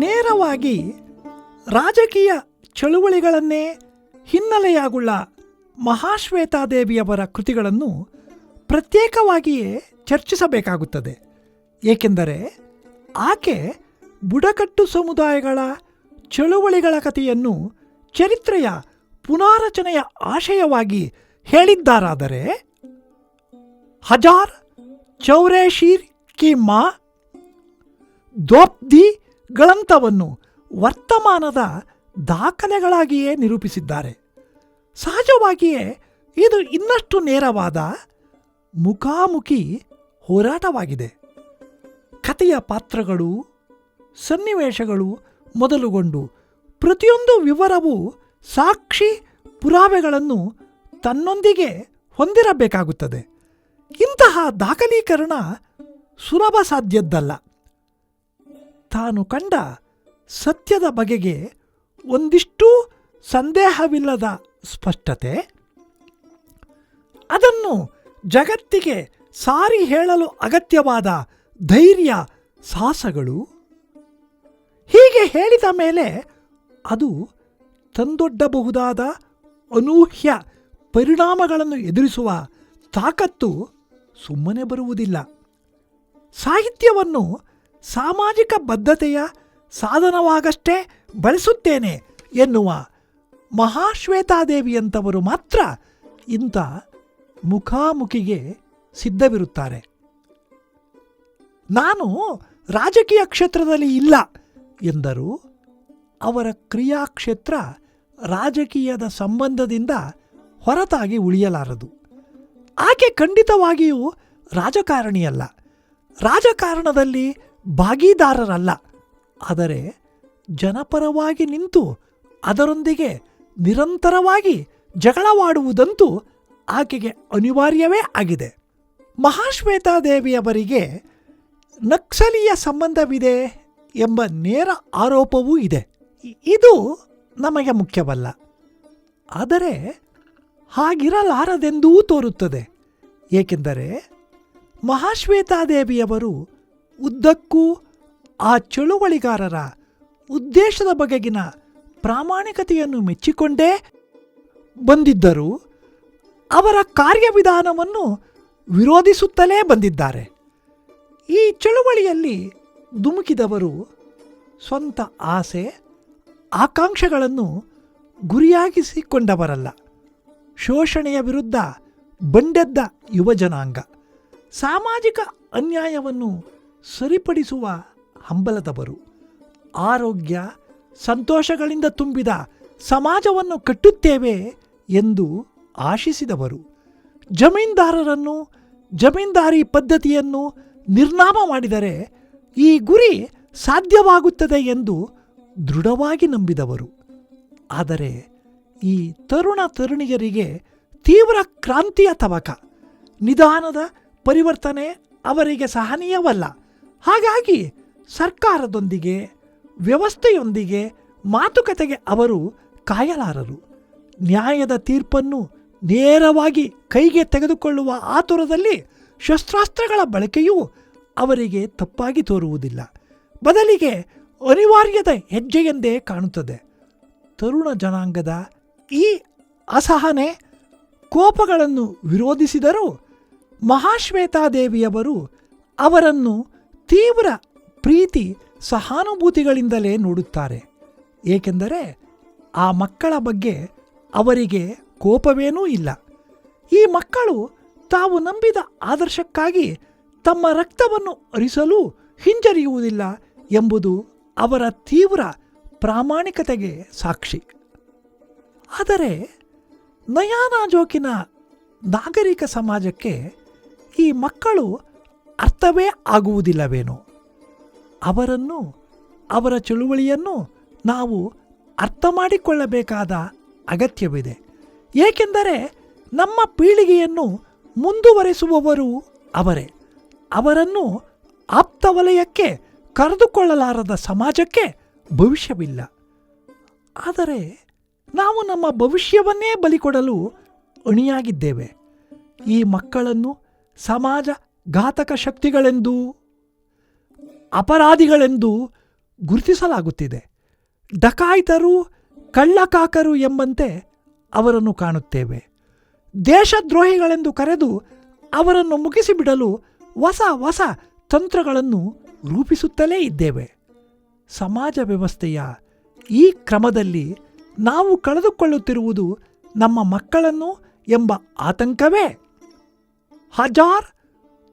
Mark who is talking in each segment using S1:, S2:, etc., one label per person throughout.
S1: ನೇರವಾಗಿ ರಾಜಕೀಯ ಚಳುವಳಿಗಳನ್ನೇ ಹಿನ್ನೆಲೆಯಾಗುಳ್ಳ ಮಹಾಶ್ವೇತಾದೇವಿಯವರ ಕೃತಿಗಳನ್ನು ಪ್ರತ್ಯೇಕವಾಗಿಯೇ ಚರ್ಚಿಸಬೇಕಾಗುತ್ತದೆ. ಏಕೆಂದರೆ ಆಕೆ ಬುಡಕಟ್ಟು ಸಮುದಾಯಗಳ ಚಳುವಳಿಗಳ ಕಥೆಯನ್ನು ಚರಿತ್ರೆಯ ಪುನಾರಚನೆಯ ಆಶಯವಾಗಿ ಹೇಳಿದ್ದಾರಾದರೆ ಹಜಾರ್ ಚೌರೇಶೀರ್ ಕಿ ಮಾ ದ್ವಪ್ದಿಗಳಂಥವನ್ನು ವರ್ತಮಾನದ ದಾಖಲೆಗಳಾಗಿಯೇ ನಿರೂಪಿಸಿದ್ದಾರೆ. ಸಹಜವಾಗಿಯೇ ಇದು ಇನ್ನಷ್ಟು ನೇರವಾದ ಮುಖಾಮುಖಿ ಹೋರಾಟವಾಗಿದೆ. ಕಥೆಯ ಪಾತ್ರಗಳು, ಸನ್ನಿವೇಶಗಳು ಮೊದಲುಗೊಂಡು ಪ್ರತಿಯೊಂದು ವಿವರವೂ ಸಾಕ್ಷಿ ಪುರಾವೆಗಳನ್ನು ತನ್ನೊಂದಿಗೆ ಹೊಂದಿರಬೇಕಾಗುತ್ತದೆ. ಇಂತಹ ದಾಖಲೀಕರಣ ಸುಲಭ ಸಾಧ್ಯದ್ದಲ್ಲ ತಾನು ಕಂಡ ಸತ್ಯದ ಬಗೆಗೆ ಒಂದಿಷ್ಟು ಸಂದೇಹವಿಲ್ಲದ ಸ್ಪಷ್ಟತೆ? ಅದನ್ನು ಜಗತ್ತಿಗೆ ಸಾರಿ ಹೇಳಲು ಅಗತ್ಯವಾದ ಧೈರ್ಯ ಸಾಹಸಗಳು ಹೀಗೆ ಹೇಳಿದ ಮೇಲೆ ಅದು ತಂದೊಡ್ಡಬಹುದಾದ ಅನೂಹ್ಯ ಪರಿಣಾಮಗಳನ್ನು ಎದುರಿಸುವ ತಾಕತ್ತು ಸುಮ್ಮನೆ ಬರುವುದಿಲ್ಲ. ಸಾಹಿತ್ಯವನ್ನು ಸಾಮಾಜಿಕ ಬದ್ಧತೆಯ ಸಾಧನವಾಗಷ್ಟೇ ಬಳಸುತ್ತೇನೆ ಎನ್ನುವ ಮಹಾಶ್ವೇತಾದೇವಿಯಂಥವರು ಮಾತ್ರ ಇಂಥ ಮುಖಾಮುಖಿಗೆ ಸಿದ್ಧವಿರುತ್ತಾರೆ. ನಾನು ರಾಜಕೀಯ ಕ್ಷೇತ್ರದಲ್ಲಿ ಇಲ್ಲ ಎಂದರು ಅವರ ಕ್ರಿಯಾಕ್ಷೇತ್ರ ರಾಜಕೀಯದ ಸಂಬಂಧದಿಂದ ಹೊರತಾಗಿ ಉಳಿಯಲಾರದು. ಆಕೆ ಖಂಡಿತವಾಗಿಯೂ ರಾಜಕಾರಣಿಯಲ್ಲ. ರಾಜಕಾರಣದಲ್ಲಿ ಭಾಗೀದಾರರಲ್ಲ, ಆದರೆ ಜನಪರವಾಗಿ ನಿಂತು ಅದರೊಂದಿಗೆ ನಿರಂತರವಾಗಿ ಜಗಳವಾಡುವುದಂತೂ ಆಕೆಗೆ ಅನಿವಾರ್ಯವೇ ಆಗಿದೆ. ಮಹಾಶ್ವೇತಾದೇವಿಯವರಿಗೆ ನಕ್ಸಲೀಯ ಸಂಬಂಧವಿದೆ ಎಂಬ ನೇರ ಆರೋಪವೂ ಇದೆ. ಇದು ನಮಗೆ ಮುಖ್ಯವಲ್ಲ. ಆದರೆ ಹಾಗಿರಲಾರದೆಂದೂ ತೋರುತ್ತದೆ. ಏಕೆಂದರೆ ಮಹಾಶ್ವೇತಾದೇವಿಯವರು ಉದ್ದಕ್ಕೂ ಆ ಚಳುವಳಿಗಾರರ ಉದ್ದೇಶದ ಬಗೆಗಿನ ಪ್ರಾಮಾಣಿಕತೆಯನ್ನು ಮೆಚ್ಚಿಕೊಂಡೇ ಬಂದಿದ್ದರು ಅವರ ಕಾರ್ಯವಿಧಾನವನ್ನು ವಿರೋಧಿಸುತ್ತಲೇ ಬಂದಿದ್ದಾರೆ. ಈ ಚಳುವಳಿಯಲ್ಲಿ ಧುಮುಕಿದವರು ಸ್ವಂತ ಆಸೆ, ಆಕಾಂಕ್ಷೆಗಳನ್ನು ಗುರಿಯಾಗಿಸಿಕೊಂಡವರಲ್ಲ. ಶೋಷಣೆಯ ವಿರುದ್ಧ ಬಂಡೆದ್ದ ಯುವಜನಾಂಗ ಸಾಮಾಜಿಕ ಅನ್ಯಾಯವನ್ನು ಸರಿಪಡಿಸುವ ಹಂಬಲದವರು. ಆರೋಗ್ಯ, ಸಂತೋಷಗಳಿಂದ ತುಂಬಿದ ಸಮಾಜವನ್ನು ಕಟ್ಟುತ್ತೇವೆ ಎಂದು ಆಶಿಸಿದವರು. ಜಮೀನ್ದಾರರನ್ನು, ಜಮೀನ್ದಾರಿ ಪದ್ಧತಿಯನ್ನು ನಿರ್ನಾಮ ಮಾಡಿದರೆ ಈ ಗುರಿ ಸಾಧ್ಯವಾಗುತ್ತದೆ ಎಂದು ದೃಢವಾಗಿ ನಂಬಿದವರು. ಆದರೆ ಈ ತರುಣ ತರುಣಿಯರಿಗೆ ತೀವ್ರ ಕ್ರಾಂತಿಯ ತವಕ. ನಿಧಾನದ ಪರಿವರ್ತನೆ ಅವರಿಗೆ ಸಹನೀಯವಲ್ಲ. ಹಾಗಾಗಿ ಸರ್ಕಾರದೊಂದಿಗೆ, ವ್ಯವಸ್ಥೆಯೊಂದಿಗೆ ಮಾತುಕತೆಗೆ ಅವರು ಕಾಯಲಾರರು. ನ್ಯಾಯದ ತೀರ್ಪನ್ನು ನೇರವಾಗಿ ಕೈಗೆ ತೆಗೆದುಕೊಳ್ಳುವ ಆತುರದಲ್ಲಿ ಶಸ್ತ್ರಾಸ್ತ್ರಗಳ ಬಳಕೆಯೂ ಅವರಿಗೆ ತಪ್ಪಾಗಿ ತೋರುವುದಿಲ್ಲ. ಬದಲಿಗೆ ಅನಿವಾರ್ಯದ ಹೆಜ್ಜೆಯೆಂದೇ ಕಾಣುತ್ತದೆ. ತರುಣ ಜನಾಂಗದ ಈ ಅಸಹನೆ ಕೋಪಗಳನ್ನು ವಿರೋಧಿಸಿದರೂ ಮಹಾಶ್ವೇತಾದೇವಿಯವರು ಅವರನ್ನು ತೀವ್ರ ಪ್ರೀತಿ ಸಹಾನುಭೂತಿಗಳಿಂದಲೇ ನೋಡುತ್ತಾರೆ. ಏಕೆಂದರೆ ಆ ಮಕ್ಕಳ ಬಗ್ಗೆ ಅವರಿಗೆ ಕೋಪವೇನೂ ಇಲ್ಲ. ಈ ಮಕ್ಕಳು ತಾವು ನಂಬಿದ ಆದರ್ಶಕ್ಕಾಗಿ ತಮ್ಮ ರಕ್ತವನ್ನು ಅರಿಸಲು ಹಿಂಜರಿಯುವುದಿಲ್ಲ ಎಂಬುದು ಅವರ ತೀವ್ರ ಪ್ರಾಮಾಣಿಕತೆಗೆ ಸಾಕ್ಷಿ. ಆದರೆ ನಯಾನಾಜೋಕಿನ ನಾಗರಿಕ ಸಮಾಜಕ್ಕೆ ಈ ಮಕ್ಕಳು ಅರ್ಥವೇ ಆಗುವುದಿಲ್ಲವೇನೋ? ಅವರನ್ನು, ಅವರ ಚಳುವಳಿಯನ್ನು ನಾವು ಅರ್ಥ ಮಾಡಿಕೊಳ್ಳಬೇಕಾದ ಅಗತ್ಯವಿದೆ. ಏಕೆಂದರೆ ನಮ್ಮ ಪೀಳಿಗೆಯನ್ನು ಮುಂದುವರೆಸುವವರು ಅವರೇ. ಅವರನ್ನು ಆಪ್ತ ವಲಯಕ್ಕೆ ಕರೆದುಕೊಳ್ಳಲಾರದ ಸಮಾಜಕ್ಕೆ ಭವಿಷ್ಯವಿಲ್ಲ. ಆದರೆ ನಾವು ನಮ್ಮ ಭವಿಷ್ಯವನ್ನೇ ಬಲಿಕೊಡಲು ಅಣಿಯಾಗಿದ್ದೇವೆ. ಈ ಮಕ್ಕಳನ್ನು ಸಮಾಜ ಘಾತಕ ಶಕ್ತಿಗಳೆಂದೂ, ಅಪರಾಧಿಗಳೆಂದು ಗುರುತಿಸಲಾಗುತ್ತಿದೆ. ಡಕಾಯಿತರು, ಕಳ್ಳಕಾಕರು ಎಂಬಂತೆ ಅವರನ್ನು ಕಾಣುತ್ತೇವೆ. ದೇಶದ್ರೋಹಿಗಳೆಂದು ಕರೆದು ಅವರನ್ನು ಮುಗಿಸಿಬಿಡಲು ಹೊಸ ಹೊಸ ತಂತ್ರಗಳನ್ನು ರೂಪಿಸುತ್ತಲೇ ಇದ್ದೇವೆ. ಸಮಾಜ ವ್ಯವಸ್ಥೆಯ ಈ ಕ್ರಮದಲ್ಲಿ ನಾವು ಕಳೆದುಕೊಳ್ಳುತ್ತಿರುವುದು ನಮ್ಮ ಮಕ್ಕಳನ್ನು ಎಂಬ ಆತಂಕವೇ. ಹಜಾರ್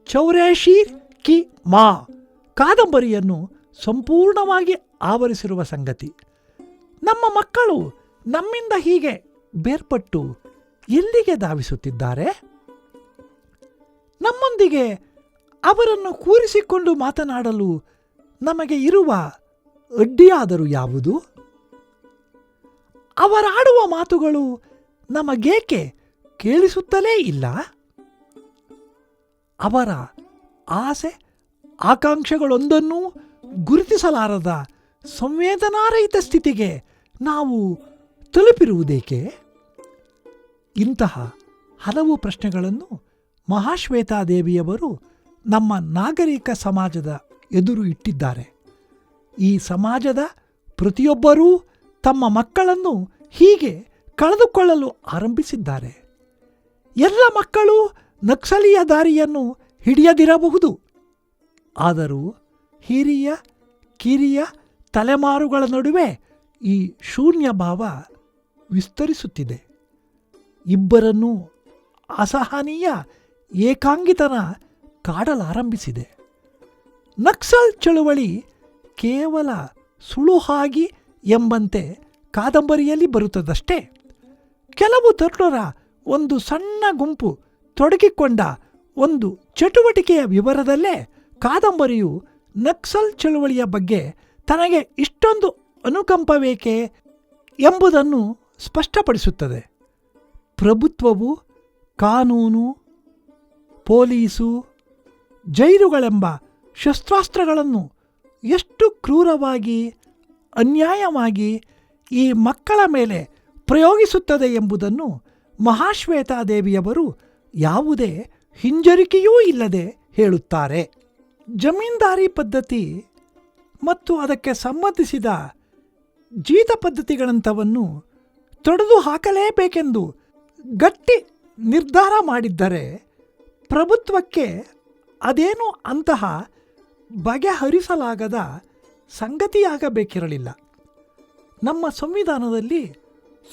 S1: ಚೌರೇಶೀರ್ ಕಿ ಮಾ ಕಾದಂಬರಿಯನ್ನು ಸಂಪೂರ್ಣವಾಗಿ ಆವರಿಸಿರುವ ಸಂಗತಿ. ನಮ್ಮ ಮಕ್ಕಳು ನಮ್ಮಿಂದ ಹೀಗೆ ಬೇರ್ಪಟ್ಟು ಎಲ್ಲಿಗೆ ಧಾವಿಸುತ್ತಿದ್ದಾರೆ? ನಮ್ಮೊಂದಿಗೆ ಅವರನ್ನು ಕೂರಿಸಿಕೊಂಡು ಮಾತನಾಡಲು ನಮಗೆ ಇರುವ ಅಡ್ಡಿಯಾದರೂ ಯಾವುದು? ಅವರಾಡುವ ಮಾತುಗಳು ನಮಗೇಕೆ ಕೇಳಿಸುತ್ತಲೇ ಇಲ್ಲ? ಅವರ ಆಸೆ, ಆಕಾಂಕ್ಷೆಗಳೊಂದನ್ನೂ ಗುರುತಿಸಲಾರದ ಸಂವೇದನಾರಹಿತ ಸ್ಥಿತಿಗೆ ನಾವು ತಲುಪಿರುವುದೇಕೆ? ಇಂತಹ ಹಲವು ಪ್ರಶ್ನೆಗಳನ್ನು ಮಹಾಶ್ವೇತಾದೇವಿಯವರು ನಮ್ಮ ನಾಗರಿಕ ಸಮಾಜದ ಎದುರು ಇಟ್ಟಿದ್ದಾರೆ. ಈ ಸಮಾಜದ ಪ್ರತಿಯೊಬ್ಬರೂ ತಮ್ಮ ಮಕ್ಕಳನ್ನು ಹೀಗೆ ಕಳೆದುಕೊಳ್ಳಲು ಆರಂಭಿಸಿದ್ದಾರೆ. ಎಲ್ಲ ಮಕ್ಕಳು ನಕ್ಸಲಿಯ ದಾರಿಯನ್ನು ಹಿಡಿಯದಿರಬಹುದು. ಆದರೂ ಹಿರಿಯ, ಕಿರಿಯ ತಲೆಮಾರುಗಳ ನಡುವೆ ಈ ಶೂನ್ಯ ಭಾವ ವಿಸ್ತರಿಸುತ್ತಿದೆ. ಇಬ್ಬರನ್ನೂ ಅಸಹನೀಯ ಏಕಾಂಗಿತನ ಕಾಡಲಾರಂಭಿಸಿದೆ. ನಕ್ಸಲ್ ಚಳುವಳಿ ಕೇವಲ ಸುಳುಹಾಗಿ ಎಂಬಂತೆ ಕಾದಂಬರಿಯಲ್ಲಿ ಬರುತ್ತದಷ್ಟೇ. ಕೆಲವು ತರುಣರ ಒಂದು ಸಣ್ಣ ಗುಂಪು ತೊಡಗಿಕೊಂಡ ಒಂದು ಚಟುವಟಿಕೆಯ ವಿವರದಲ್ಲೇ ಕಾದಂಬರಿಯು ನಕ್ಸಲ್ ಚಳುವಳಿಯ ಬಗ್ಗೆ ತನಗೆ ಇಷ್ಟೊಂದು ಅನುಕಂಪವೇಕೆ ಎಂಬುದನ್ನು ಸ್ಪಷ್ಟಪಡಿಸುತ್ತದೆ. ಪ್ರಭುತ್ವವು, ಕಾನೂನು, ಪೊಲೀಸು, ಜೈಲುಗಳೆಂಬ ಶಸ್ತ್ರಾಸ್ತ್ರಗಳನ್ನು ಎಷ್ಟು ಕ್ರೂರವಾಗಿ, ಅನ್ಯಾಯವಾಗಿ ಈ ಮಕ್ಕಳ ಮೇಲೆ ಪ್ರಯೋಗಿಸುತ್ತದೆ ಎಂಬುದನ್ನು ಮಹಾಶ್ವೇತಾದೇವಿಯವರು ಯಾವುದೇ ಹಿಂಜರಿಕೆಯೂ ಇಲ್ಲದೆ ಹೇಳುತ್ತಾರೆ. ಜಮೀನ್ದಾರಿ ಪದ್ಧತಿ ಮತ್ತು ಅದಕ್ಕೆ ಸಂಬಂಧಿಸಿದ ಜೀತ ಪದ್ಧತಿಗಳಂಥವನ್ನು ತೊಡೆದು ಹಾಕಲೇಬೇಕೆಂದು ಗಟ್ಟಿ ನಿರ್ಧಾರ ಮಾಡಿದ್ದರೆ ಪ್ರಭುತ್ವಕ್ಕೆ ಅದೇನು ಅಂತಹ ಬಗೆಹರಿಸಲಾಗದ ಸಂಗತಿಯಾಗಬೇಕಿರಲಿಲ್ಲ. ನಮ್ಮ ಸಂವಿಧಾನದಲ್ಲಿ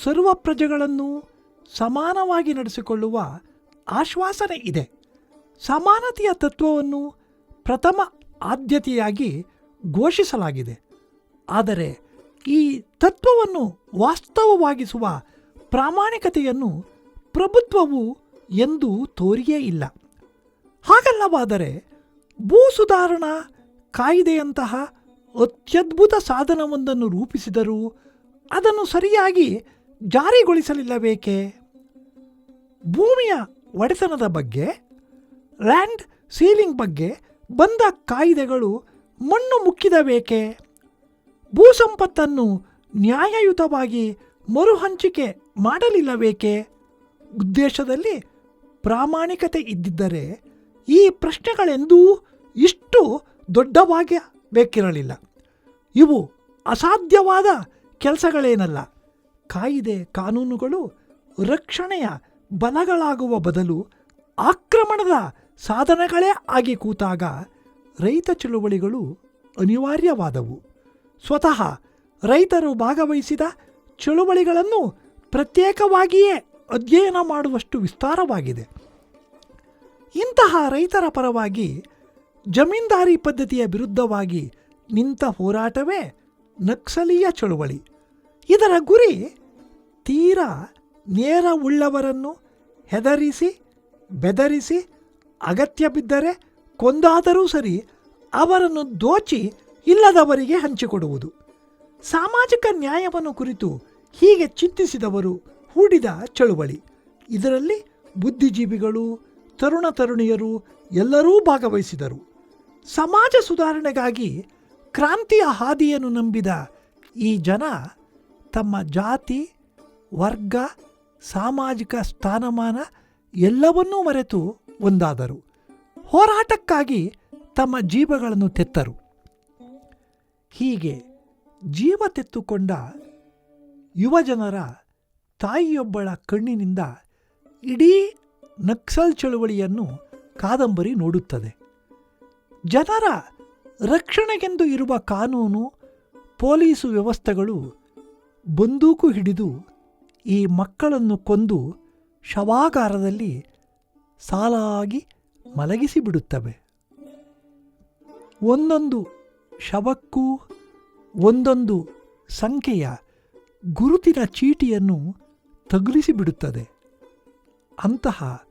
S1: ಸರ್ವ ಪ್ರಜೆಗಳನ್ನು ಸಮಾನವಾಗಿ ನಡೆಸಿಕೊಳ್ಳುವ ಆಶ್ವಾಸನೆ ಇದೆ. ಸಮಾನತೆಯ ತತ್ವವನ್ನು ಪ್ರಥಮ ಆದ್ಯತೆಯಾಗಿ ಘೋಷಿಸಲಾಗಿದೆ. ಆದರೆ ಈ ತತ್ವವನ್ನು ವಾಸ್ತವವಾಗಿಸುವ ಪ್ರಾಮಾಣಿಕತೆಯನ್ನು ಪ್ರಭುತ್ವವು ಎಂದು ತೋರಿಯೇ ಇಲ್ಲ. ಹಾಗಲ್ಲವಾದರೆ ಭೂ ಸುಧಾರಣಾ ಕಾಯ್ದೆಯಂತಹ ಅತ್ಯದ್ಭುತ ಸಾಧನವೊಂದನ್ನು ರೂಪಿಸಿದರೂ ಅದನ್ನು ಸರಿಯಾಗಿ ಜಾರಿಗೊಳಿಸಲಿಲ್ಲಬೇಕೆ ಭೂಮಿಯ ಒಡೆತನದ ಬಗ್ಗೆ, ಲ್ಯಾಂಡ್ ಸೀಲಿಂಗ್ ಬಗ್ಗೆ ಬಂದ ಕಾಯಿದೆಗಳು ಮಣ್ಣು ಮುಕ್ಕಿದಬೇಕೆ ಭೂಸಂಪತ್ತನ್ನು ನ್ಯಾಯಯುತವಾಗಿ ಮರುಹಂಚಿಕೆ ಮಾಡಲಿಲ್ಲಬೇಕೆ ಉದ್ದೇಶದಲ್ಲಿ ಪ್ರಾಮಾಣಿಕತೆ ಇದ್ದಿದ್ದರೆ ಈ ಪ್ರಶ್ನೆಗಳೆಂದೂ ಇಷ್ಟು ದೊಡ್ಡವಾಗಬೇಕಿರಲಿಲ್ಲ ಇವು ಅಸಾಧ್ಯವಾದ ಕೆಲಸಗಳೇನಲ್ಲ. ಕಾಯಿದೆ ಕಾನೂನುಗಳು ರಕ್ಷಣೆಯ ಬಲಗಳಾಗುವ ಬದಲು ಆಕ್ರಮಣದ ಸಾಧನಗಳೇ ಆಗಿ ಕೂತಾಗ ರೈತ ಚಳುವಳಿಗಳು ಅನಿವಾರ್ಯವಾದವು. ಸ್ವತಃ ರೈತರು ಭಾಗವಹಿಸಿದ ಚಳುವಳಿಗಳನ್ನು ಪ್ರತ್ಯೇಕವಾಗಿಯೇ ಅಧ್ಯಯನ ಮಾಡುವಷ್ಟು ವಿಸ್ತಾರವಾಗಿದೆ. ಇಂತಹ ರೈತರ ಪರವಾಗಿ ಜಮೀನ್ದಾರಿ ಪದ್ಧತಿಯ ವಿರುದ್ಧವಾಗಿ ನಿಂತ ಹೋರಾಟವೇ ನಕ್ಸಲೀಯ ಚಳುವಳಿ. ಇದರ ಗುರಿ ತೀರಾ ನೇರ ಉಳ್ಳವರನ್ನು ಹೆದರಿಸಿ, ಬೆದರಿಸಿ, ಅಗತ್ಯ ಬಿದ್ದರೆ ಕೊಂದಾದರೂ ಸರಿ ಅವರನ್ನು ದೋಚಿ ಇಲ್ಲದವರಿಗೆ ಹಂಚಿಕೊಡುವುದು. ಸಾಮಾಜಿಕ ನ್ಯಾಯವನ್ನು ಕುರಿತು ಹೀಗೆ ಚಿಂತಿಸಿದವರು ಹೂಡಿದ ಚಳುವಳಿ. ಇದರಲ್ಲಿ ಬುದ್ಧಿಜೀವಿಗಳು, ತರುಣ ತರುಣಿಯರು ಎಲ್ಲರೂ ಭಾಗವಹಿಸಿದರು. ಸಮಾಜ ಸುಧಾರಣೆಗಾಗಿ ಕ್ರಾಂತಿಯ ಹಾದಿಯನ್ನು ನಂಬಿದ ಈ ಜನ ತಮ್ಮ ಜಾತಿ, ವರ್ಗ ಸಾಮಾಜಿಕ ಸ್ಥಾನಮಾನ ಎಲ್ಲವನ್ನೂ ಮರೆತು ಒಂದಾದರು. ಹೋರಾಟಕ್ಕಾಗಿ ತಮ್ಮ ಜೀವಗಳನ್ನು ತೆತ್ತರು. ಹೀಗೆ ಜೀವ ತೆತ್ತುಕೊಂಡ ಯುವಜನರ ತಾಯಿಯೊಬ್ಬಳ ಕಣ್ಣಿನಿಂದ ಇಡೀ ನಕ್ಸಲ್ ಚಳುವಳಿಯನ್ನು ಕಾದಂಬರಿ ನೋಡುತ್ತದೆ. ಜನರ ರಕ್ಷಣೆಗೆಂದು ಇರುವ ಕಾನೂನು, ಪೊಲೀಸು ವ್ಯವಸ್ಥೆಗಳು ಬಂದೂಕು ಹಿಡಿದು ಈ ಮಕ್ಕಳನ್ನು ಕೊಂದು ಶವಾಗಾರದಲ್ಲಿ ಸಾಲಾಗಿ ಮಲಗಿಸಿಬಿಡುತ್ತವೆ. ಒಂದೊಂದು ಶವಕ್ಕೂ ಒಂದೊಂದು ಸಂಖ್ಯೆಯ ಗುರುತಿನ ಚೀಟಿಯನ್ನು ತಗುಲಿಸಿಬಿಡುತ್ತದೆ. ಅಂತಹ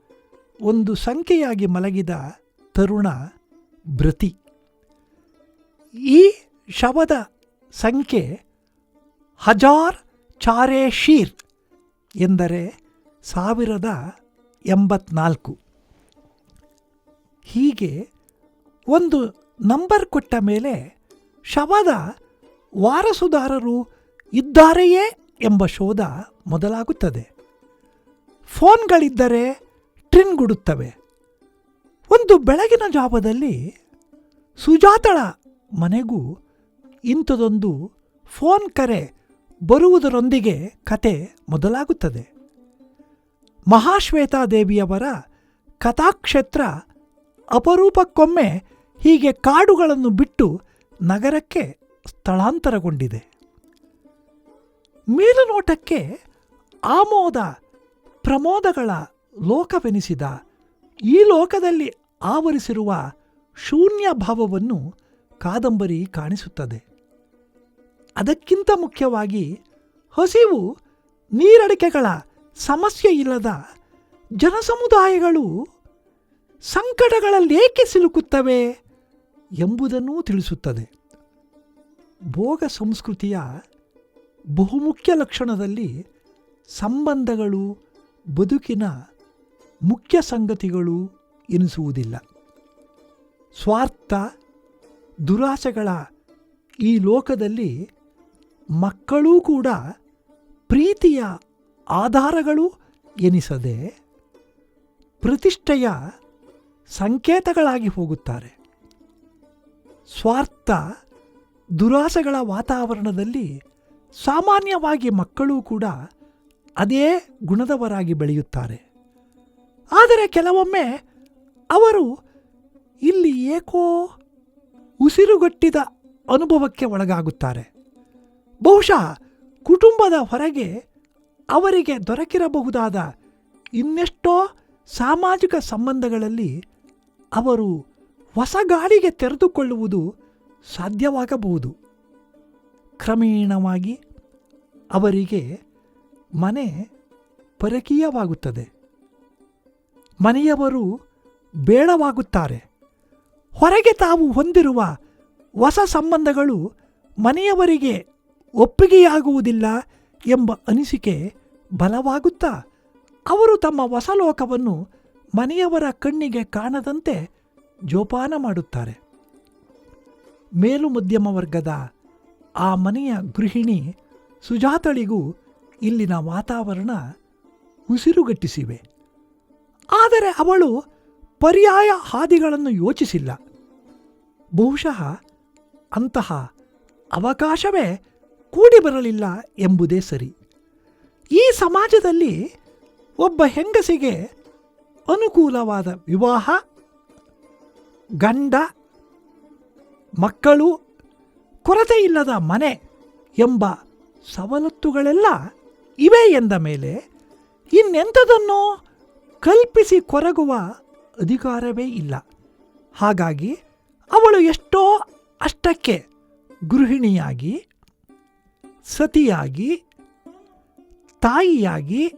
S1: ಒಂದು ಸಂಖ್ಯೆಯಾಗಿ ಮಲಗಿದ ತರುಣ ಭೃತಿ ಈ ಶವದ ಸಂಖ್ಯೆ ಹಜಾರ್ ಚಾರೆ ಶೀರ್. ಎಂದರೆ ಸಾವಿರದ ಎಂಬತ್ನಾಲ್ಕು. ಹೀಗೆ ಒಂದು ನಂಬರ್ ಕೊಟ್ಟ ಮೇಲೆ ಶವದ ವಾರಸುದಾರರು ಇದ್ದಾರೆಯೇ ಎಂಬ ಶೋಧ ಮೊದಲಾಗುತ್ತದೆ. ಫೋನ್ಗಳಿದ್ದರೆ ಟ್ರಿನ್ಗುಡುತ್ತವೆ ಒಂದು ಬೆಳಗಿನ ಜಾವದಲ್ಲಿ ಸುಜಾತಳ ಮನೆಗೂ ಇಂಥದೊಂದು ಫೋನ್ ಕರೆ ಬರುವುದರೊಂದಿಗೆ ಕತೆ ಮೊದಲಾಗುತ್ತದೆ. ಮಹಾಶ್ವೇತಾದೇವಿಯವರ ಕಥಾಕ್ಷೇತ್ರ ಅಪರೂಪಕ್ಕೊಮ್ಮೆ ಹೀಗೆ ಕಾಡುಗಳನ್ನು ಬಿಟ್ಟು ನಗರಕ್ಕೆ ಸ್ಥಳಾಂತರಗೊಂಡಿದೆ. ಮೇಲುನೋಟಕ್ಕೆ ಆಮೋದ ಪ್ರಮೋದಗಳ ಲೋಕವೆನಿಸಿದ ಈ ಲೋಕದಲ್ಲಿ ಆವರಿಸಿರುವ ಶೂನ್ಯ ಭಾವವನ್ನು ಕಾದಂಬರಿ ಕಾಣಿಸುತ್ತದೆ. ಅದಕ್ಕಿಂತ ಮುಖ್ಯವಾಗಿ ಹಸಿವು, ನೀರಡಿಕೆಗಳ ಸಮಸ್ಯೆ ಇಲ್ಲದ ಜನಸಮುದಾಯಗಳು ಸಂಕಟಗಳಲ್ಲೇಕೆ ಸಿಲುಕುತ್ತವೆ ಎಂಬುದನ್ನು ತಿಳಿಸುತ್ತದೆ. ಭೋಗ ಸಂಸ್ಕೃತಿಯ ಬಹುಮುಖ್ಯ ಲಕ್ಷಣದಲ್ಲಿ ಸಂಬಂಧಗಳು, ಬದುಕಿನ ಮುಖ್ಯ ಸಂಗತಿಗಳು ಎನಿಸುವುದಿಲ್ಲ. ಸ್ವಾರ್ಥ, ದುರಾಸೆಗಳ ಈ ಲೋಕದಲ್ಲಿ ಮಕ್ಕಳೂ ಕೂಡ ಪ್ರೀತಿಯ ಆಧಾರಗಳು ಎನಿಸದೆ ಪ್ರತಿಷ್ಠೆಯ ಸಂಕೇತಗಳಾಗಿ ಹೋಗುತ್ತಾರೆ. ಸ್ವಾರ್ಥ, ದುರಾಸೆಗಳ ವಾತಾವರಣದಲ್ಲಿ ಸಾಮಾನ್ಯವಾಗಿ ಮಕ್ಕಳೂ ಕೂಡ ಅದೇ ಗುಣದವರಾಗಿ ಬೆಳೆಯುತ್ತಾರೆ. ಆದರೆ ಕೆಲವೊಮ್ಮೆ ಅವರು ಇಲ್ಲಿ ಏಕೋ ಉಸಿರುಗಟ್ಟಿದ ಅನುಭವಕ್ಕೆ ಒಳಗಾಗುತ್ತಾರೆ. ಬಹುಶಃ ಕುಟುಂಬದ ಹೊರಗೆ ಅವರಿಗೆ ದೊರಕಿರಬಹುದಾದ ಇನ್ನೆಷ್ಟೋ ಸಾಮಾಜಿಕ ಸಂಬಂಧಗಳಲ್ಲಿ ಅವರು ಹೊಸ ಗಾಳಿಗೆ ತೆರೆದುಕೊಳ್ಳುವುದು ಸಾಧ್ಯವಾಗಬಹುದು. ಕ್ರಮೇಣವಾಗಿ ಅವರಿಗೆ ಮನೆ ಪರಕೀಯವಾಗುತ್ತದೆ. ಮನೆಯವರು ಬೇಡವಾಗುತ್ತಾರೆ. ಹೊರಗೆ ತಾವು ಹೊಂದಿರುವ ಹೊಸ ಸಂಬಂಧಗಳು ಮನೆಯವರಿಗೆ ಒಪ್ಪಿಗೆಯಾಗುವುದಿಲ್ಲ ಎಂಬ ಅನಿಸಿಕೆ ಬಲವಾಗುತ್ತಾ? ಅವರು ತಮ್ಮ ಹೊಸ ಲೋಕವನ್ನು ಮನೆಯವರ ಕಣ್ಣಿಗೆ ಕಾಣದಂತೆ ಜೋಪಾನ ಮಾಡುತ್ತಾರೆ. ಮೇಲು ಮಧ್ಯಮ ವರ್ಗದ ಆ ಮನೆಯ ಗೃಹಿಣಿ ಸುಜಾತಳಿಗೂ ಇಲ್ಲಿನ ವಾತಾವರಣ ಉಸಿರುಗಟ್ಟಿಸಿವೆ. ಆದರೆ ಅವಳು ಪರ್ಯಾಯ ಹಾದಿಗಳನ್ನು ಯೋಚಿಸಿಲ್ಲ. ಬಹುಶಃ ಅಂತಹ ಅವಕಾಶವೇ ಕೂಡಿ ಬರಲಿಲ್ಲ ಎಂಬುದೇ ಸರಿ. ಈ ಸಮಾಜದಲ್ಲಿ ಒಬ್ಬ ಹೆಂಗಸಿಗೆ ಅನುಕೂಲವಾದ ವಿವಾಹ, ಗಂಡ, ಮಕ್ಕಳು, ಕೊರತೆ ಇಲ್ಲದ ಮನೆ ಎಂಬ ಸವಲತ್ತುಗಳೆಲ್ಲ ಇವೆ ಎಂದ ಮೇಲೆ ಇನ್ನೆಂಥದನ್ನು ಕಲ್ಪಿಸಿ ಕೊರಗುವ ಅಧಿಕಾರವೇ ಇಲ್ಲ. ಹಾಗಾಗಿ ಅವಳು ಎಷ್ಟೋ ಅಷ್ಟಕ್ಕೆ ಗೃಹಿಣಿಯಾಗಿ ಸತಿಯಾಗಿ, ತಾಯಿಯಾಗಿ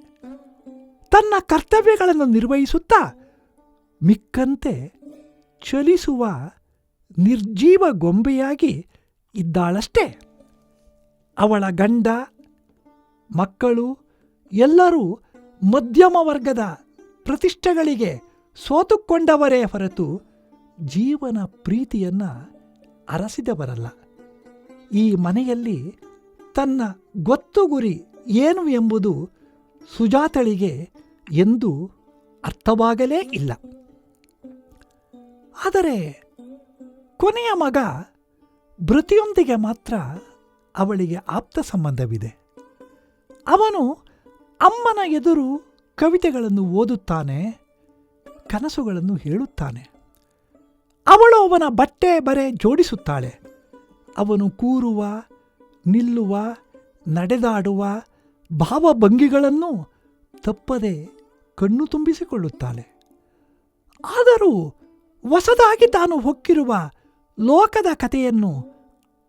S1: ತನ್ನ ಕರ್ತವ್ಯಗಳನ್ನು ನಿರ್ವಹಿಸುತ್ತಾ ಮಿಕ್ಕಂತೆ ಚಲಿಸುವ ನಿರ್ಜೀವ ಗೊಂಬೆಯಾಗಿ ಇದ್ದಾಳಷ್ಟೇ. ಅವಳ ಗಂಡ, ಮಕ್ಕಳು ಎಲ್ಲರೂ ಮಧ್ಯಮ ವರ್ಗದ ಪ್ರತಿಷ್ಠೆಗಳಿಗೆ ಸೋತುಕೊಂಡವರೇ ಹೊರತು ಜೀವನ ಪ್ರೀತಿಯನ್ನು ಅರಸಿದವರಲ್ಲ. ಈ ಮನೆಯಲ್ಲಿ ತನ್ನ ಗೊತ್ತು ಗುರಿ ಏನು ಎಂಬುದು ಸುಜಾತಳಿಗೆ ಎಂದು ಅರ್ಥವಾಗಲೇ ಇಲ್ಲ. ಆದರೆ ಕೊನೆಯ ಮಗ ಭೃತಿಯೊಂದಿಗೆ ಮಾತ್ರ ಅವಳಿಗೆ ಆಪ್ತ ಸಂಬಂಧವಿದೆ. ಅವನು ಅಮ್ಮನ ಎದುರು ಕವಿತೆಗಳನ್ನು ಓದುತ್ತಾನೆ, ಕನಸುಗಳನ್ನು ಹೇಳುತ್ತಾನೆ. ಅವಳು ಅವನ ಬಟ್ಟೆ ಬರೆ ಜೋಡಿಸುತ್ತಾಳೆ. ಅವನು ಕೂರುವ ನಿಲ್ಲುವ, ನಡೆದಾಡುವ ಭಾವಭಂಗಿಗಳನ್ನು ತಪ್ಪದೆ ಕಣ್ಣು ತುಂಬಿಸಿಕೊಳ್ಳುತ್ತಾಳೆ. ಆದರೂ ಹೊಸದಾಗಿ ತಾನು ಹೊಕ್ಕಿರುವ ಲೋಕದ ಕಥೆಯನ್ನು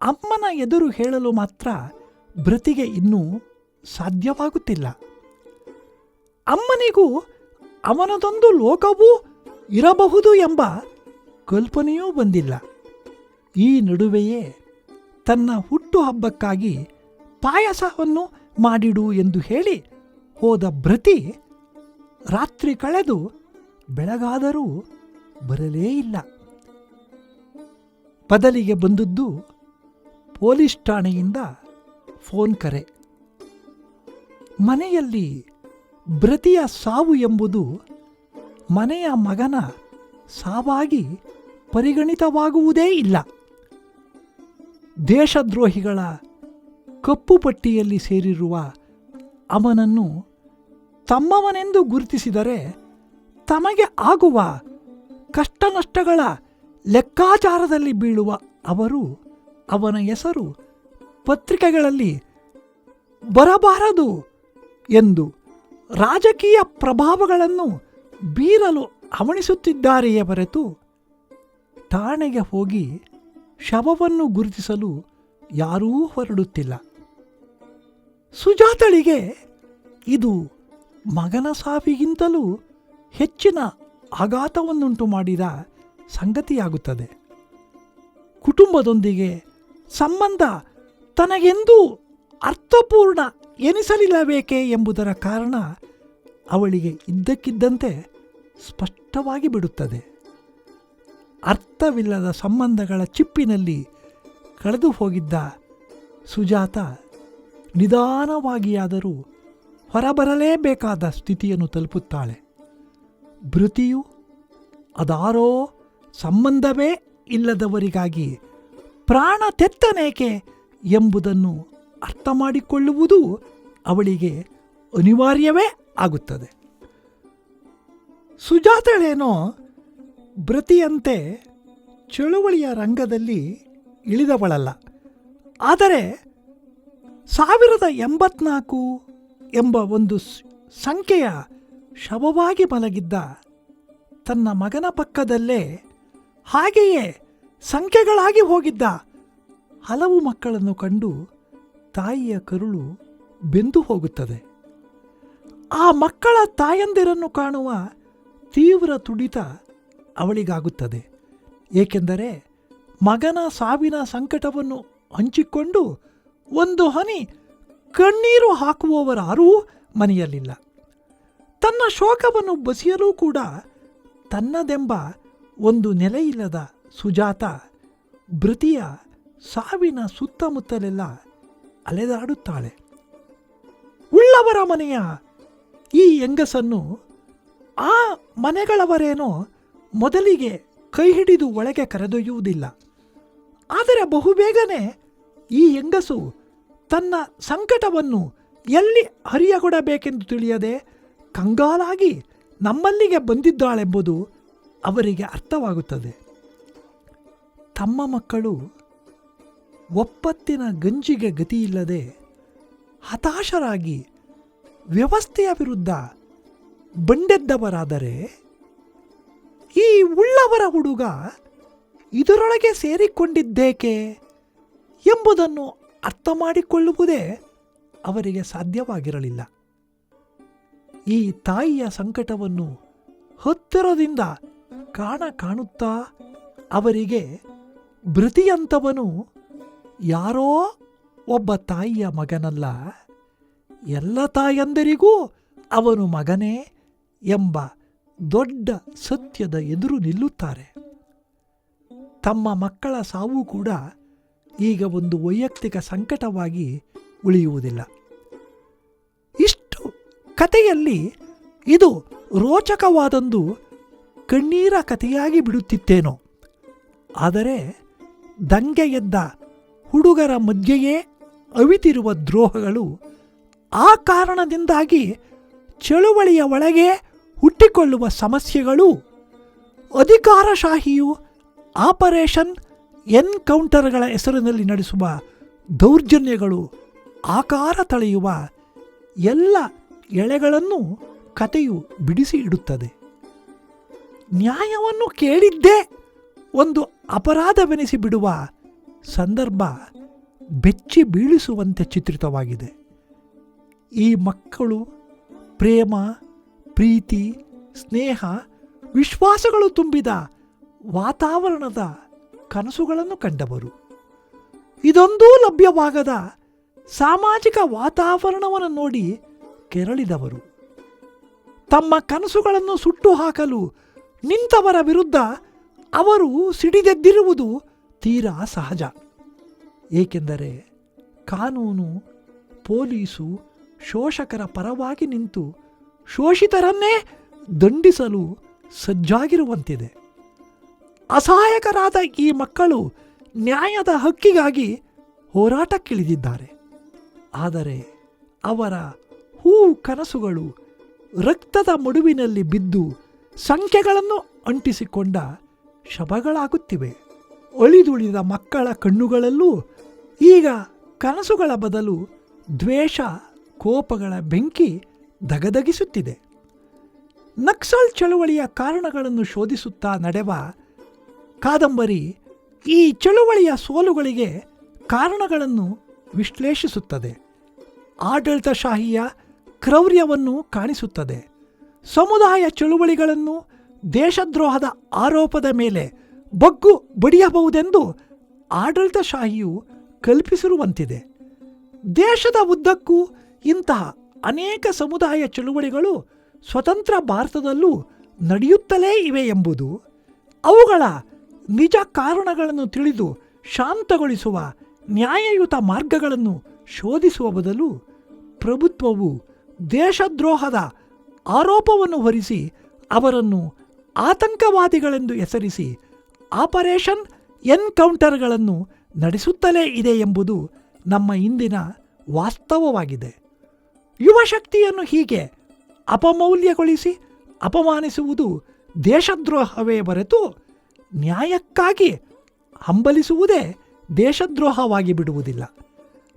S1: ಅಮ್ಮನ ಎದುರು ಹೇಳಲು ಮಾತ್ರ ಬ್ರತಿಗೆ ಇನ್ನೂ ಸಾಧ್ಯವಾಗುತ್ತಿಲ್ಲ. ಅಮ್ಮನಿಗೂ ಅವನದೊಂದು ಲೋಕವೂ ಇರಬಹುದು ಎಂಬ ಕಲ್ಪನೆಯೂ ಬಂದಿಲ್ಲ. ಈ ನಡುವೆಯೇ ತನ್ನ ಹುಟ್ಟುಹಬ್ಬಕ್ಕಾಗಿ ಪಾಯಸವನ್ನು ಮಾಡಿಡು ಎಂದು ಹೇಳಿ ಹೋದ ಭೃತಿ ರಾತ್ರಿ ಕಳೆದು ಬೆಳಗಾದರೂ ಬರಲೇ ಇಲ್ಲ. ಬದಲಿಗೆ ಬಂದದ್ದು ಪೊಲೀಸ್ ಠಾಣೆಯಿಂದ ಫೋನ್ ಕರೆ. ಮನೆಯಲ್ಲಿ ಭೃತಿಯ ಸಾವು ಎಂಬುದು ಮನೆಯ ಮಗನ ಸಾವಾಗಿ ಪರಿಗಣಿತವಾಗುವುದೇ ಇಲ್ಲ. ದೇಶದ್ರೋಹಿಗಳ ಕಪ್ಪು ಪಟ್ಟಿಯಲ್ಲಿ ಸೇರಿರುವ ಅವನನ್ನು ತಮ್ಮವನೆಂದು ಗುರುತಿಸಿದರೆ ತಮಗೆ ಆಗುವ ಕಷ್ಟ ನಷ್ಟಗಳ ಲೆಕ್ಕಾಚಾರದಲ್ಲಿ ಬೀಳುವ ಅವರು ಅವನ ಹೆಸರು ಪತ್ರಿಕೆಗಳಲ್ಲಿ ಬರಬಾರದು ಎಂದು ರಾಜಕೀಯ ಪ್ರಭಾವಗಳನ್ನು ಬೀರಲು ಅವಣಿಸುತ್ತಿದ್ದಾರೆಯೇ ಹೊರತು ಠಾಣೆಗೆ ಹೋಗಿ ಶವವನ್ನು ಗುರುತಿಸಲು ಯಾರೂ ಹೊರಡುತ್ತಿಲ್ಲ. ಸುಜಾತಳಿಗೆ ಇದು ಮಗನ ಸಾವಿಗಿಂತಲೂ ಹೆಚ್ಚಿನ ಆಘಾತವನ್ನುಂಟು ಮಾಡಿದ ಸಂಗತಿಯಾಗುತ್ತದೆ. ಕುಟುಂಬದೊಂದಿಗೆ ಸಂಬಂಧ ತನಗೆಂದೂ ಅರ್ಥಪೂರ್ಣ ಎನಿಸಲಿಲ್ಲಬೇಕೆ ಎಂಬುದರ ಕಾರಣ ಅವಳಿಗೆ ಇದ್ದಕ್ಕಿದ್ದಂತೆ ಸ್ಪಷ್ಟವಾಗಿ ಬಿಡುತ್ತದೆ. ಅರ್ಥವಿಲ್ಲದ ಸಂಬಂಧಗಳ ಚಿಪ್ಪಿನಲ್ಲಿ ಕಳೆದು ಹೋಗಿದ್ದ ಸುಜಾತ ನಿಧಾನವಾಗಿಯಾದರೂ ಹೊರಬರಲೇಬೇಕಾದ ಸ್ಥಿತಿಯನ್ನು ತಲುಪುತ್ತಾಳೆ. ಭೃತಿಯು, ಅದಾರೋ, ಸಂಬಂಧವೇ ಇಲ್ಲದವರಿಗಾಗಿ ಪ್ರಾಣ ತೆತ್ತನೇಕೆ ಎಂಬುದನ್ನು ಅರ್ಥ ಮಾಡಿಕೊಳ್ಳುವುದು ಅವಳಿಗೆ ಅನಿವಾರ್ಯವೇ ಆಗುತ್ತದೆ. ಸುಜಾತಳೇನೋ ಭೃತಿಯಂತೆ ಚಳುವಳಿಯ ರಂಗದಲ್ಲಿ ಇಳಿದವಳಲ್ಲ. ಆದರೆ ಸಾವಿರದ ಎಂಬತ್ನಾಲ್ಕು ಎಂಬ ಒಂದು ಸಂಖ್ಯೆಯ ಶವವಾಗಿ ಮಲಗಿದ್ದ ತನ್ನ ಮಗನ ಪಕ್ಕದಲ್ಲೇ ಹಾಗೆಯೇ ಸಂಖ್ಯೆಗಳಾಗಿ ಹೋಗಿದ್ದ ಹಲವು ಮಕ್ಕಳನ್ನು ಕಂಡು ತಾಯಿಯ ಕರುಳು ಬೆಂದು ಹೋಗುತ್ತದೆ. ಆ ಮಕ್ಕಳ ತಾಯಂದಿರನ್ನು ಕಾಣುವ ತೀವ್ರ ತುಡಿತ ಅವಳಿಗಾಗುತ್ತದೆ. ಏಕೆಂದರೆ ಮಗನ ಸಾವಿನ ಸಂಕಟವನ್ನು ಹಂಚಿಕೊಂಡು ಒಂದು ಹನಿ ಕಣ್ಣೀರು ಹಾಕುವವರಾರೂ ಮನೆಯಲ್ಲಿಲ್ಲ. ತನ್ನ ಶೋಕವನ್ನು ಬಸಿಯಲು ಕೂಡ ತನ್ನದೆಂಬ ಒಂದು ನೆಲೆಯಿಲ್ಲದ ಸುಜಾತ ಭೃತಿಯ ಸಾವಿನ ಸುತ್ತಮುತ್ತಲೆಲ್ಲ ಅಲೆದಾಡುತ್ತಾಳೆ. ಉಳ್ಳವರ ಮನೆಯ ಈ ಹೆಂಗಸನ್ನು ಆ ಮನೆಗಳವರೇನೋ ಮೊದಲಿಗೆ ಕೈ ಹಿಡಿದು ಒಳಗೆ ಕರೆದೊಯ್ಯುವುದಿಲ್ಲ. ಆದರೆ ಬಹುಬೇಗನೆ ಈ ಹೆಂಗಸು ತನ್ನ ಸಂಕಟವನ್ನು ಎಲ್ಲಿ ಹರಿಯಗೊಡಬೇಕೆಂದು ತಿಳಿಯದೆ ಕಂಗಾಲಾಗಿ ನಮ್ಮಲ್ಲಿಗೆ ಬಂದಿದ್ದಾಳೆಂಬುದು ಅವರಿಗೆ ಅರ್ಥವಾಗುತ್ತದೆ. ತಮ್ಮ ಮಕ್ಕಳು ಒಪ್ಪತ್ತಿನ ಗಂಜಿಗೆ ಗತಿಯಿಲ್ಲದೆ ಹತಾಶರಾಗಿ ವ್ಯವಸ್ಥೆಯ ವಿರುದ್ಧ ಬಂಡೆದ್ದವರಾದರೆ ಈ ಉಳ್ಳವರ ಹುಡುಗ ಇದರೊಳಗೆ ಸೇರಿಕೊಂಡಿದ್ದೇಕೆ ಎಂಬುದನ್ನು ಅರ್ಥ ಮಾಡಿಕೊಳ್ಳುವುದೇ ಅವರಿಗೆ ಸಾಧ್ಯವಾಗಿರಲಿಲ್ಲ. ಈ ತಾಯಿಯ ಸಂಕಟವನ್ನು ಹತ್ತಿರದಿಂದ ಕಾಣ ಕಾಣುತ್ತಾ ಅವರಿಗೆ ಭೃತಿಯಂತವನು ಯಾರೋ ಒಬ್ಬ ತಾಯಿಯ ಮಗನಲ್ಲ, ಎಲ್ಲ ತಾಯಂದರಿಗೂ ಅವನು ಮಗನೇ ಎಂಬ ದೊಡ್ಡ ಸತ್ಯದ ಎದುರು ನಿಲ್ಲುತ್ತಾರೆ. ತಮ್ಮ ಮಕ್ಕಳ ಸಾವು ಕೂಡ ಈಗ ಒಂದು ವೈಯಕ್ತಿಕ ಸಂಕಟವಾಗಿ ಉಳಿಯುವುದಿಲ್ಲ. ಇಷ್ಟು ಕಥೆಯಲ್ಲಿ ಇದು ರೋಚಕವಾದೊಂದು ಕಣ್ಣೀರ ಕಥೆಯಾಗಿ ಬಿಡುತ್ತಿತ್ತೇನೋ. ಆದರೆ ದಂಗೆ ಎದ್ದ ಹುಡುಗರ ಮಧ್ಯೆಯೇ ಅವಿತಿರುವ ದ್ರೋಹಗಳು ಆ ಕಾರಣದಿಂದಾಗಿ ಚಳುವಳಿಯ ಒಳಗೆ ಹುಟ್ಟಿಕೊಳ್ಳುವ ಸಮಸ್ಯೆಗಳು. ಅಧಿಕಾರಶಾಹಿಯು ಆಪರೇಷನ್ ಎನ್ಕೌಂಟರ್ಗಳ ಹೆಸರಿನಲ್ಲಿ ನಡೆಸುವ ದೌರ್ಜನ್ಯಗಳು, ಆಕಾರ ತಳೆಯುವ ಎಲ್ಲ ಎಳೆಗಳನ್ನು ಕಥೆಯು ಬಿಡಿಸಿ ಇಡುತ್ತದೆ. ನ್ಯಾಯವನ್ನು ಕೇಳಿದ್ದೇ ಒಂದು ಅಪರಾಧವೆನಿಸಿ ಬಿಡುವ ಸಂದರ್ಭ ಬೆಚ್ಚಿ ಬೀಳಿಸುವಂತೆ ಚಿತ್ರಿತವಾಗಿದೆ. ಈ ಮಕ್ಕಳು ಪ್ರೇಮ ಪ್ರೀತಿ, ಸ್ನೇಹ, ವಿಶ್ವಾಸಗಳು ತುಂಬಿದ ವಾತಾವರಣದ ಕನಸುಗಳನ್ನು ಕಂಡವರು. ಇದೊಂದೂ ಲಭ್ಯವಾಗದ ಸಾಮಾಜಿಕ ವಾತಾವರಣವನ್ನು ನೋಡಿ ಕೆರಳಿದವರು. ತಮ್ಮ ಕನಸುಗಳನ್ನು ಸುಟ್ಟು ಹಾಕಲು ನಿಂತವರ ವಿರುದ್ಧ ಅವರು ಸಿಡಿದೆದ್ದಿರುವುದು ತೀರಾ ಸಹಜ. ಏಕೆಂದರೆ ಕಾನೂನು, ಪೊಲೀಸು, ಶೋಷಕರ ಪರವಾಗಿ ನಿಂತು ಶೋಷಿತರನ್ನೇ ದಂಡಿಸಲು ಸಜ್ಜಾಗಿರುವಂತಿದೆ. ಅಸಹಾಯಕರಾದ ಈ ಮಕ್ಕಳು ನ್ಯಾಯದ ಹಕ್ಕಿಗಾಗಿ ಹೋರಾಟಕ್ಕಿಳಿದಿದ್ದಾರೆ. ಆದರೆ ಅವರ ಹೂ ಕನಸುಗಳು ರಕ್ತದ ಮಡುವಿನಲ್ಲಿ ಬಿದ್ದು ಸಂಖ್ಯೆಗಳನ್ನು ಅಂಟಿಸಿಕೊಂಡ ಶಬಗಳಾಗುತ್ತಿವೆ ಅಳಿದುಳಿದ ಮಕ್ಕಳ ಕಣ್ಣುಗಳಲ್ಲೂ ಈಗ ಕನಸುಗಳ ಬದಲು ದ್ವೇಷ, ಕೋಪಗಳ ಬೆಂಕಿ ದಗದಗಿಸುತ್ತಿದೆ ನಕ್ಸಲ್ ಚಳುವಳಿಯ ಕಾರಣಗಳನ್ನು ಶೋಧಿಸುತ್ತಾ ನಡೆವ ಕಾದಂಬರಿ ಈ ಚಳುವಳಿಯ ಸೋಲುಗಳಿಗೆ ಕಾರಣಗಳನ್ನು ವಿಶ್ಲೇಷಿಸುತ್ತದೆ. ಆಡಳಿತಶಾಹಿಯ ಕ್ರೌರ್ಯವನ್ನು ಕಾಣಿಸುತ್ತದೆ. ಸಮುದಾಯ ಚಳುವಳಿಗಳನ್ನು ದೇಶದ್ರೋಹದ ಆರೋಪದ ಮೇಲೆ ಬಗ್ಗು ಬಡಿಯಬಹುದೆಂದು ಆಡಳಿತಶಾಹಿಯು ಕಲ್ಪಿಸಿರುವಂತಿದೆ. ದೇಶದ ಉದ್ದಕ್ಕೂ ಇಂತಹ ಅನೇಕ ಸಮುದಾಯ ಚಳುವಳಿಗಳು ಸ್ವತಂತ್ರ ಭಾರತದಲ್ಲೂ ನಡೆಯುತ್ತಲೇ ಇವೆ ಎಂಬುದು, ಅವುಗಳ ನಿಜ ಕಾರಣಗಳನ್ನು ತಿಳಿದು ಶಾಂತಗೊಳಿಸುವ ನ್ಯಾಯಯುತ ಮಾರ್ಗಗಳನ್ನು ಶೋಧಿಸುವ ಬದಲು ಪ್ರಭುತ್ವವು ದೇಶದ್ರೋಹದ ಆರೋಪವನ್ನು ಹೊರಿಸಿ ಅವರನ್ನು ಆತಂಕವಾದಿಗಳೆಂದು ಹೆಸರಿಸಿ ಆಪರೇಷನ್ ಎನ್ಕೌಂಟರ್ಗಳನ್ನು ನಡೆಸುತ್ತಲೇ ಇದೆ ಎಂಬುದು ನಮ್ಮ ಇಂದಿನ ವಾಸ್ತವವಾಗಿದೆ. ಯುವಶಕ್ತಿಯನ್ನು ಹೀಗೆ ಅಪಮೌಲ್ಯಗೊಳಿಸಿ ಅಪಮಾನಿಸುವುದು ದೇಶದ್ರೋಹವೇ ಬರೆತು ನ್ಯಾಯಕ್ಕಾಗಿ ಹಂಬಲಿಸುವುದೇ ದೇಶದ್ರೋಹವಾಗಿ ಬಿಡುವುದಿಲ್ಲ.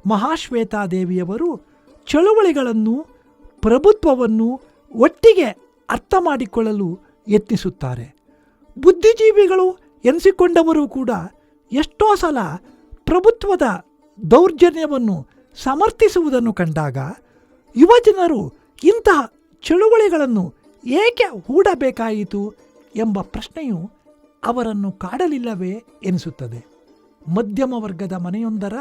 S1: ಮಹಾಶ್ವೇತಾದೇವಿಯವರು ಚಳುವಳಿಗಳನ್ನು, ಪ್ರಭುತ್ವವನ್ನು ಒಟ್ಟಿಗೆ ಅರ್ಥ ಮಾಡಿಕೊಳ್ಳಲು ಯತ್ನಿಸುತ್ತಾರೆ. ಬುದ್ಧಿಜೀವಿಗಳು ಎನಿಸಿಕೊಂಡವರು ಕೂಡ ಎಷ್ಟೋ ಸಲ ಪ್ರಭುತ್ವದ ದೌರ್ಜನ್ಯವನ್ನು ಸಮರ್ಥಿಸುವುದನ್ನು ಕಂಡಾಗ ಯುವಜನರು ಇಂತಹ ಚಳುವಳಿಗಳನ್ನು ಏಕೆ ಹೂಡಬೇಕಾಯಿತು ಎಂಬ ಪ್ರಶ್ನೆಯು ಅವರನ್ನು ಕಾಡಲಿಲ್ಲವೇ ಎನಿಸುತ್ತದೆ. ಮಧ್ಯಮ ವರ್ಗದ ಮನೆಯೊಂದರ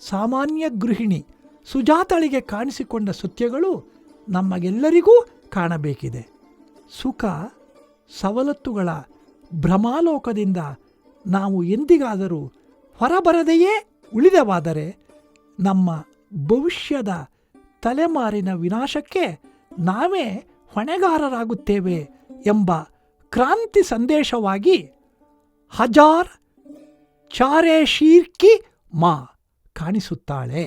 S1: ಸಾಮಾನ್ಯ ಗೃಹಿಣಿ ಸುಜಾತಳಿಗೆ ಕಾಣಿಸಿಕೊಂಡ ಸತ್ಯಗಳು ನಮಗೆಲ್ಲರಿಗೂ ಕಾಣಬೇಕಿದೆ. ಸುಖ ಸವಲತ್ತುಗಳ ಭ್ರಮಾಲೋಕದಿಂದ ನಾವು ಎಂದಿಗಾದರೂ ಹೊರಬರದೆಯೇ ಉಳಿದವಾದರೆ ನಮ್ಮ ಭವಿಷ್ಯದ ತಲೆಮಾರಿನ ವಿನಾಶಕ್ಕೆ ನಾವೇ ಹೊಣೆಗಾರರಾಗುತ್ತೇವೆ ಎಂಬ ಕ್ರಾಂತಿ ಸಂದೇಶವಾಗಿ ಹಜಾರ್ ಚಾರೆ ಶೀರ್ಕಿ ಮಾ ಕಾಣಿಸುತ್ತಾಳೆ.